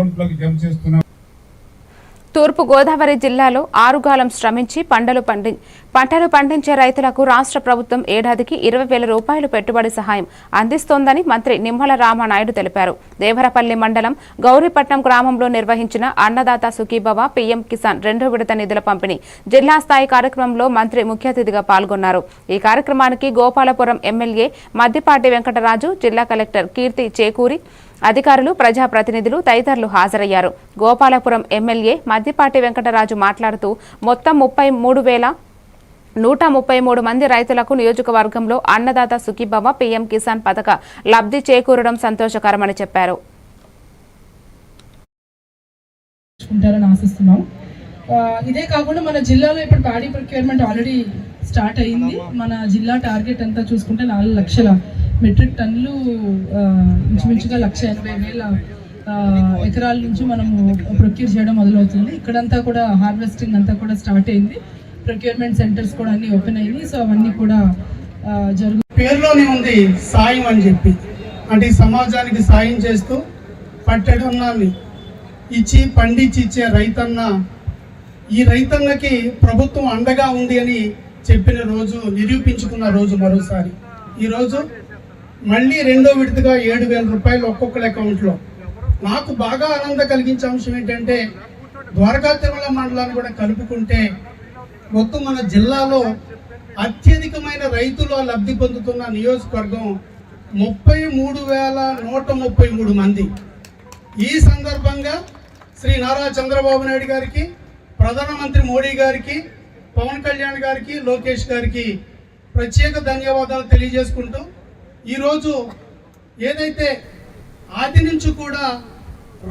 అకౌంట్లోకి జమ చేస్తున్నాం తూర్పు గోదావరి జిల్లాలో ఆరుగాలం శ్రమించి పంటలు పండి పంటలు పండించే రైతులకు రాష్ట్ర ప్రభుత్వం ఏడాదికి ఇరవై వేల రూపాయలు పెట్టుబడి సహాయం అందిస్తోందని మంత్రి నిమ్మల రామానాయుడు తెలిపారు. దేవరపల్లి మండలం గౌరీపట్నం గ్రామంలో నిర్వహించిన అన్నదాత సుఖీభవ పీఎం కిసాన్ రెండో విడత నిధుల పంపిణీ జిల్లా స్థాయి కార్యక్రమంలో మంత్రి ముఖ్య అతిథిగా పాల్గొన్నారు. ఈ కార్యక్రమానికి గోపాలపురం ఎమ్మెల్యే మద్దిపాటి వెంకటరాజు జిల్లా కలెక్టర్ కీర్తి చేకూరి అధికారులు ప్రజాప్రతినిధులు తదితరులు హాజరయ్యారు. గోపాలపురం ఎమ్మెల్యే మద్దిపాటి వెంకటరాజు మాట్లాడుతూ మొత్తం ముప్పై మూడు వేల నూట ముప్పై మూడు మంది రైతులకు నియోజకవర్గంలో అన్నదాత సుఖీభవ పీఎం కిసాన్ పథక లబ్ధి చేకూరడం సంతోషకరమని చెప్పారు. ఇదే కాకుండా మన జిల్లాలో ఇప్పుడు ప్యాడీ ప్రొక్యూర్మెంట్ ఆల్రెడీ స్టార్ట్ అయింది. మన జిల్లా టార్గెట్ అంతా చూసుకుంటే నాలుగు లక్షల మెట్రిక్ టన్నులు ఇంచుమించుగా లక్ష ఎనభై వేల ఎకరాల నుంచి మనము ప్రొక్యూర్ చేయడం మొదలవుతుంది. ఇక్కడంతా కూడా హార్వెస్టింగ్ అంతా కూడా స్టార్ట్ అయింది. ప్రొక్యూర్మెంట్ సెంటర్స్ కూడా అన్ని ఓపెన్ అయింది సో అవన్నీ కూడా జరుగు పేరులోనే ఉంది సాయం అని చెప్పి. అంటే ఈ సమాజానికి సాయం చేస్తూ పట్టెడన్నాన్ని ఇచ్చి పండించి ఇచ్చే రైతన్న ఈ రైతన్నకి ప్రభుత్వం అండగా ఉంది అని చెప్పిన రోజు నిరూపించుకున్న రోజు మరోసారి. ఈరోజు మళ్ళీ రెండో విడతగా ఏడు వేల రూపాయలు ఒక్కొక్కరి అకౌంట్లో. నాకు బాగా ఆనందం కలిగించే అంశం ఏంటంటే ద్వారకా తిరుమల మండలాన్ని కూడా కలుపుకుంటే మొత్తం మన జిల్లాలో అత్యధికమైన రైతులు లబ్ధి పొందుతున్న నియోజకవర్గం ముప్పై మూడు వేల నూట ముప్పై మూడు మంది. ఈ సందర్భంగా శ్రీ నారా చంద్రబాబు నాయుడు గారికి ప్రధానమంత్రి మోడీ గారికి పవన్ కళ్యాణ్ గారికి లోకేష్ గారికి ప్రత్యేక ధన్యవాదాలు తెలియజేసుకుంటూ ఈరోజు ఏదైతే ఆది నుంచి కూడా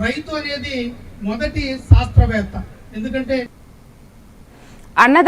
రైతు అనేది మొదటి శాస్త్రవేత్త. ఎందుకంటే అన్నదాత